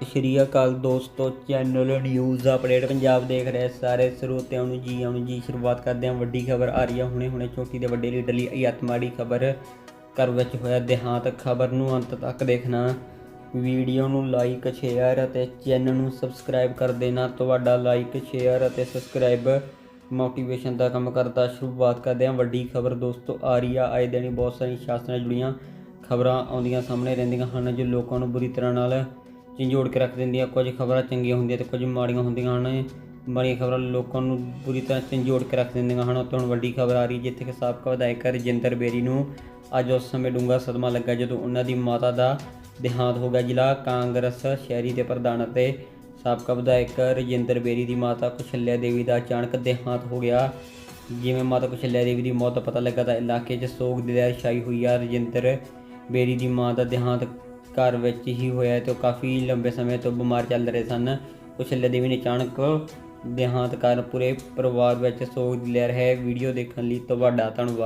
ਸਤਿ ਸ਼੍ਰੀ ਅਕਾਲ ਦੋਸਤੋ channel news update Punjab ਦੇਖ ਰਹੇ ਸਾਰੇ ਸਰੋਤਿਆਂ ਨੂੰ ਜੀ ਆਉਣ ਜੀ, ਸ਼ੁਰੂਆਤ ਕਰਦੇ ਹਾਂ ਵੱਡੀ ਖਬਰ ਆ ਰਹੀ ਹੈ ਹੁਣੇ ਹੁਣੇ ਚੋਟੀ ਦੇ ਵੱਡੇ ਲੀਡਰ ਲਈ ਇਹ ਖਬਰ ਘਰ ਵਿੱਚ ਹੋਇਆ ਦੇਹਾਂਤ ਖਬਰ ਨੂੰ ਅੰਤ ਤੱਕ ਦੇਖਣਾ। ਵੀਡੀਓ ਨੂੰ ਲਾਈਕ ਸ਼ੇਅਰ ਅਤੇ ਚੈਨਲ ਨੂੰ ਸਬਸਕ੍ਰਾਈਬ ਕਰ ਦੇਣਾ। ਤੁਹਾਡਾ ਲਾਈਕ ਸ਼ੇਅਰ ਅਤੇ ਸਬਸਕ੍ਰਾਈਬ ਮੋਟੀਵੇਸ਼ਨ ਦਾ ਕੰਮ ਕਰਦਾ। ਸ਼ੁਰੂਆਤ ਕਰਦੇ ਹਾਂ ਵੱਡੀ ਖਬਰ ਦੋਸਤੋ, ਆ ਰਹੀ ਆ। ਆਏ ਦਿਨ ਹੀ ਬਹੁਤ ਸਾਰੀਆਂ ਸ਼ਾਸਨ ਨਾਲ ਜੁੜੀਆਂ। ਖਬਰਾਂ ਆਉਂਦੀਆਂ ਸਾਹਮਣੇ ਰਹਿੰਦੀਆਂ ਹਨ ਜੋ ਲੋਕਾਂ ਨੂੰ ਬੁਰੀ ਤਰ੍ਹਾਂ ਨਾਲ ਝੰਜੋੜ ਕੇ ਰੱਖ ਦਿੰਦੀਆਂ, ਕੁਝ ਖਬਰਾਂ ਚੰਗੀਆਂ ਹੁੰਦੀਆਂ ਤੇ ਕੁਝ ਮਾੜੀਆਂ ਹੁੰਦੀਆਂ ਹਨ। ਮਾੜੀਆਂ ਖਬਰਾਂ ਲੋਕਾਂ ਨੂੰ ਪੂਰੀ ਤਰ੍ਹਾਂ ਝੰਜੋੜ ਕੇ ਰੱਖ ਦਿੰਦੀਆਂ ਹਨ। ਉੱਥੇ ਹੁਣ ਵੱਡੀ ਖਬਰ ਆ ਰਹੀ ਜਿੱਥੇ ਕਿ ਸਾਬਕਾ ਵਿਧਾਇਕ ਰਜਿੰਦਰ ਬੇਰੀ ਨੂੰ ਅੱਜ ਉਸ ਸਮੇਂ ਡੂੰਘਾ ਸਦਮਾ ਲੱਗਾ ਜਦੋਂ ਉਹਨਾਂ ਦੀ ਮਾਤਾ ਦਾ ਦੇਹਾਂਤ ਹੋ ਗਿਆ। ਜ਼ਿਲ੍ਹਾ ਕਾਂਗਰਸ ਸ਼ਹਿਰੀ ਦੇ ਪ੍ਰਧਾਨ ਅਤੇ ਸਾਬਕਾ ਵਿਧਾਇਕ ਰਜਿੰਦਰ ਬੇਰੀ ਦੀ ਮਾਤਾ ਕੁਸ਼ਲਿਆ ਦੇਵੀ ਦਾ ਅਚਾਨਕ ਦੇਹਾਂਤ ਹੋ ਗਿਆ। ਜਿਵੇਂ ਮਾਤਾ ਕੁਸ਼ਲਿਆ ਦੇਵੀ ਦੀ ਮੌਤ ਦਾ ਪਤਾ ਲੱਗਾ ਤਾਂ ਇਲਾਕੇ 'ਚ ਸੋਗ ਦੀ ਲਹਿਰ ਛਾਈ ਹੋਈ ਆ। ਰਜਿੰਦਰ ਬੇਰੀ ਦੀ ਮਾਂ ਦਾ ਦੇਹਾਂਤ ਘਰ ਵਿੱਚ ਹੀ ਹੋਇਆ ਤੇ ਉਹ ਕਾਫੀ ਲੰਬੇ ਸਮੇਂ ਤੋਂ ਬਿਮਾਰ ਚੱਲ ਰਹੇ ਸਨ। ਕੁਸ਼ਲਿਆ ਦੇਵੀ ਨੇ ਅਚਾਨਕ ਦੇਹਾਂਤ ਕਾਰਨ ਪੂਰੇ ਪਰਿਵਾਰ ਵਿੱਚ ਸੋਗ ਦੀ ਲਹਿਰ ਹੈ। ਵੀਡੀਓ ਦੇਖਣ ਲਈ ਤੁਹਾਡਾ ਧੰਨਵਾਦ।